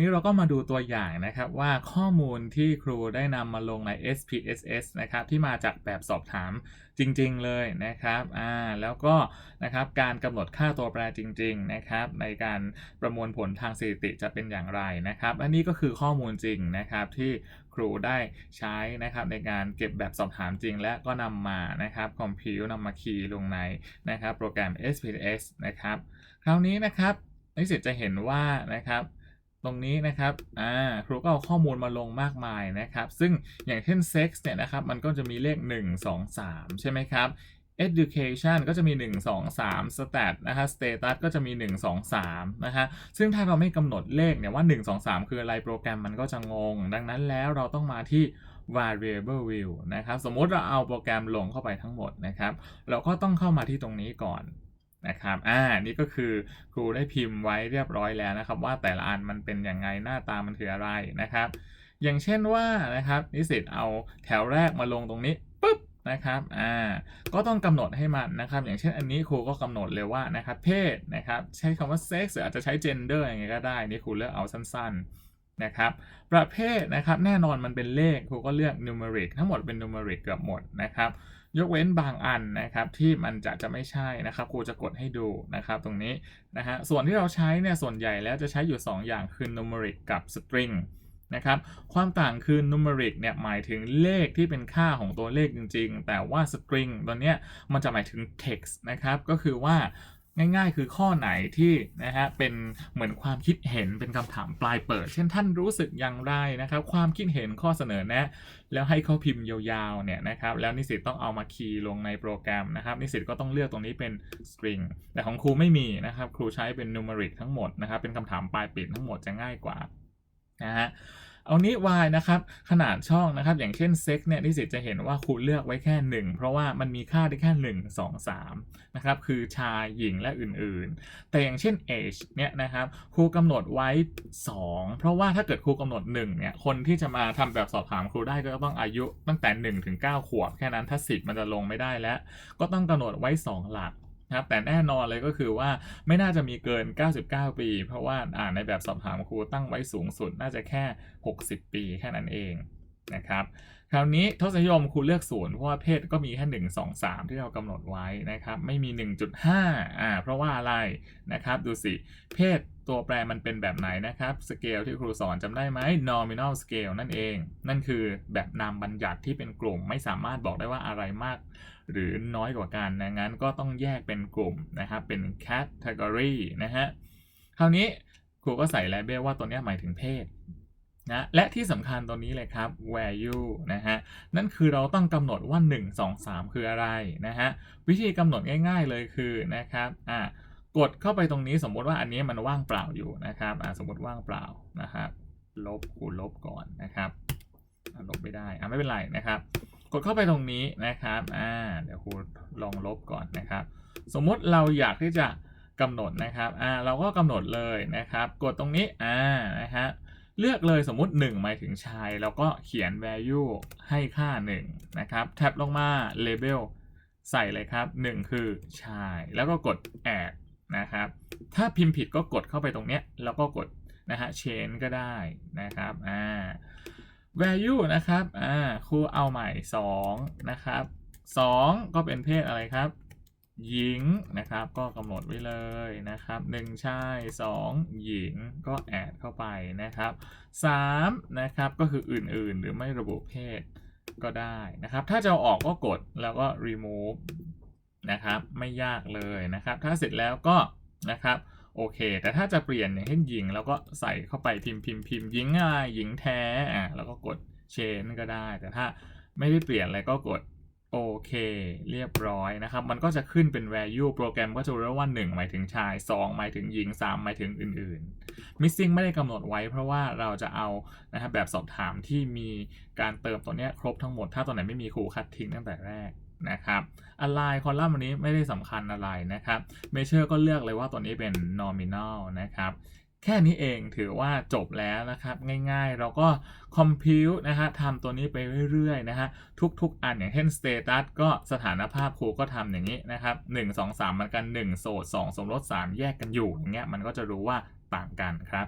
นี้เราก็มาดูตัวอย่างนะครับว่าข้อมูลที่ครูได้นำมาลงใน SPSS นะครับที่มาจากแบบสอบถามจริง ๆ เลยนะครับอ่าแล้วก็นะครับการกำหนดค่าตัวแปรจริง ๆ นะครับ ในการประมวลผลทางสถิติจะเป็นอย่างไรนะครับ อันนี้ก็คือข้อมูลจริงนะครับที่ครูได้ใช้นะครับในการเก็บแบบสอบถามจริง และก็นำมานะครับคอมพิวนำมาคีย์ลงในนะครับโปรแกรม SPSS นะครับ คราวนี้นะครับนิสิตจะเห็นว่านะครับ ตรงนี้นะครับ อ่า ครูก็เอาข้อมูลมาลงมากมายนะครับ ซึ่งอย่างเช่น sex เนี่ยนะครับ มันก็จะมีเลข 1 2 3 ใช่ไหมครับ education ก็จะมี 1 2 3 stat นะฮะ status ก็จะมี 1 2 3 นะฮะ ซึ่งถ้าเราไม่กำหนดเลขเนี่ยว่า 1 2 3 คืออะไรโปรแกรมมันก็จะงง ดังนั้นแล้วเราต้องมาที่ variable view นะครับ สมมติเราเอาโปรแกรมลงเข้าไปทั้งหมดนะครับ เราก็ต้องเข้ามาที่ตรงนี้ก่อน นะครับ อ่า นี่ก็คือครูได้พิมพ์ไว้เรียบร้อยแล้วนะครับ ว่าแต่ละอันมันเป็นอยังไงหน้าตามันคืออะไรนะครับ อย่างเช่นว่านะครับนิสิตเอาแถวแรกมาลงตรงนี้ปุ๊บนะครับ อ่า ก็ต้องกำหนดให้มันนะครับ อย่างเช่นอันนี้ครูก็กำหนดเลยว่านะครับเพศนะครับใช้คำว่า sex หรืออาจจะใช้ gender อย่างเงี้ยก็ได้ นี่ครูเลือกเอาสั้นๆนะครับ ประเภทนะครับแน่นอนมันเป็นเลขครูก็เลือก numeric ทั้งหมดเป็น numeric เกือบหมดนะครับ ยกเว้นบางอันนะครับที่มันจะจะไม่ใช่นะครับครูจะกดให้ดูนะครับตรงนี้นะฮะส่วนที่เราใช้เนี่ยส่วนใหญ่แล้วจะใช้อยู่ 2 อย่างคือ numeric กับ string นะครับความต่างคือ numeric เนี่ยหมายถึงเลขที่เป็นค่าของตัวเลขจริง ๆ แต่ว่า string ตัวเนี้ยมันจะหมายถึง text นะครับก็คือว่า ง่าย ๆ คือข้อไหนที่นะฮะเป็นเหมือนความคิดเห็นเป็นคำถามปลายเปิด เช่นท่านรู้สึกอย่างไรนะครับ ความคิดเห็นข้อเสนอแนะ แล้วให้เขาพิมพ์ยาวๆเนี่ยนะครับแล้วนิสิตต้องเอามาคีย์ลงในโปรแกรมนะครับ นิสิตก็ต้องเลือกตรงนี้เป็น string แต่ของครูไม่มีนะครับ ครูใช้เป็น numeric ทั้งหมดนะครับ เป็นคำถามปลายปิดทั้งหมดจะง่ายกว่านะฮะ เอานี้ y นะครับขนาดช่องนะครับอย่างเช่น sex เนี่ยนิสิตจะเห็นว่าครูเลือกไว้แค่ 1 เพราะว่ามันมีค่าได้แค่ 1 2 3นะครับคือชายหญิงและอื่นๆ แต่อย่างเช่น age เนี่ยนะครับครูกำหนดไว้ 2 เพราะว่าถ้าเกิดครูกำหนด1เนี่ยคนที่จะมาทำแบบสอบถามครูได้ก็ต้องอายุตั้งแต่1ถึง9ขวบแค่นั้นถ้า 10 มันจะลงไม่ได้แล้ว ก็ต้องกำหนดไว้ 2 หลัก นะครับแต่แน่นอนเลยก็คือว่าไม่น่าจะมีเกิน 99 ปี เพราะว่าอ่านในแบบสอบถามครูตั้งไว้สูงสุดน่าจะแค่ 60 ปีแค่นั้นเอง นะครับคราวนี้ทศนิยมครูเลือกศูนย์เพราะว่าเพศก็มีแค่ 1 2 3 ที่เรากำหนดไว้นะครับไม่มี 1.5อ่าเพราะว่าอะไรนะครับดูสิ เพศตัวแปรมันเป็นแบบไหนนะครับสเกลที่ครูสอนจำได้ไหม nominal scale นั่นเอง นั่นคือแบบนามบัญญัติที่เป็นกลุ่มไม่สามารถบอกได้ว่าอะไรมาก หรือน้อยกว่ากันนะงั้นก็ต้องแยกเป็นกลุ่มนะครับเป็น category นะฮะคราวนี้ครูก็ใส่ label ว่าตัวเนี้ยหมายถึงเพศ นะและที่สำคัญตัวนี้เลยครับ value นะฮะนั่นคือเราต้องกำหนดว่า 1 2 3 คืออะไรนะฮะวิธีกำหนดง่ายๆเลยคือนะครับอ่ากดเข้าไปตรงนี้สมมติว่าอันนี้มันว่างเปล่าอยู่นะครับอ่าสมมติว่างเปล่านะครับลบคูณลบก่อนนะครับลบไม่ได้อ่าไม่เป็นไรนะครับ กดเข้าไปตรงนี้นะครับอ่าเดี๋ยวครูลองลบก่อนนะครับ สมมติเราอยากที่จะกำหนดนะครับอ่าเราก็กำหนดเลยนะครับ กดตรงนี้อ่านะฮะ เลือกเลยสมมุติ 1 หมายถึงชาย แล้วก็เขียน value ให้ค่า 1 นะครับ แท็บลงมา label ใส่เลยครับ 1 คือชาย แล้วก็กด add นะครับ ถ้าพิมพ์ผิดก็กดเข้าไปตรงเนี้ย แล้วก็กดนะฮะ change ก็ได้นะครับอ่า value นะครับอ่าครูเอาใหม่ 2 นะครับ 2 ก็เป็นเพศอะไรครับ หญิงนะครับ ก็กำหนดไว้เลยนะครับ1ชาย2 หญิงก็แอดเข้าไปนะครับ3นะครับก็คืออื่นๆ หรือไม่ระบุเพศก็ได้นะครับ ถ้าจะเอาออกก็กดแล้วก็ remove นะครับไม่ยากเลยนะครับ ถ้าเสร็จแล้วก็นะครับโอเค แต่ถ้าจะเปลี่ยนอย่างเช่นหญิง แล้วก็ใส่เข้าไปพิมพ์พิมพ์พิมพ์หญิงอะไรหญิงแท้อะแล้วก็กด change ก็ได้ แต่ถ้าไม่ได้เปลี่ยนอะไรก็กด โอเค เรียบร้อยนะครับ มันก็จะขึ้นเป็น value โปรแกรมก็จะรู้ว่า 1 หมายถึงชาย 2 หมายถึงหญิง 3 หมายถึงอื่นๆ missing ไม่ได้กำหนดไว้เพราะว่าเราจะเอานะครับแบบสอบถามที่มีการเติมตัวเนี้ยครบทั้งหมด ถ้าตัวไหนไม่มีครูคัดทิ้งตั้งแต่แรกนะครับ align คอลัมน์วันนี้ไม่ได้สำคัญอะไรนะครับ measure ก็เลือกเลยว่าตัวนี้เป็น nominal นะครับ แค่นี้เองถือว่าจบแล้วนะครับ ง่ายๆ เราก็คอมพิวนะฮะทำตัวนี้ไปเรื่อยๆนะฮะทุกๆ อันอย่างเช่น status ก็สถานภาพครูก็ทำอย่างนี้นะครับ1 2 3มันกัน1โสด2สมรส3แยกกันอยู่อย่างเงี้ยมันก็จะรู้ว่าต่างกันครับ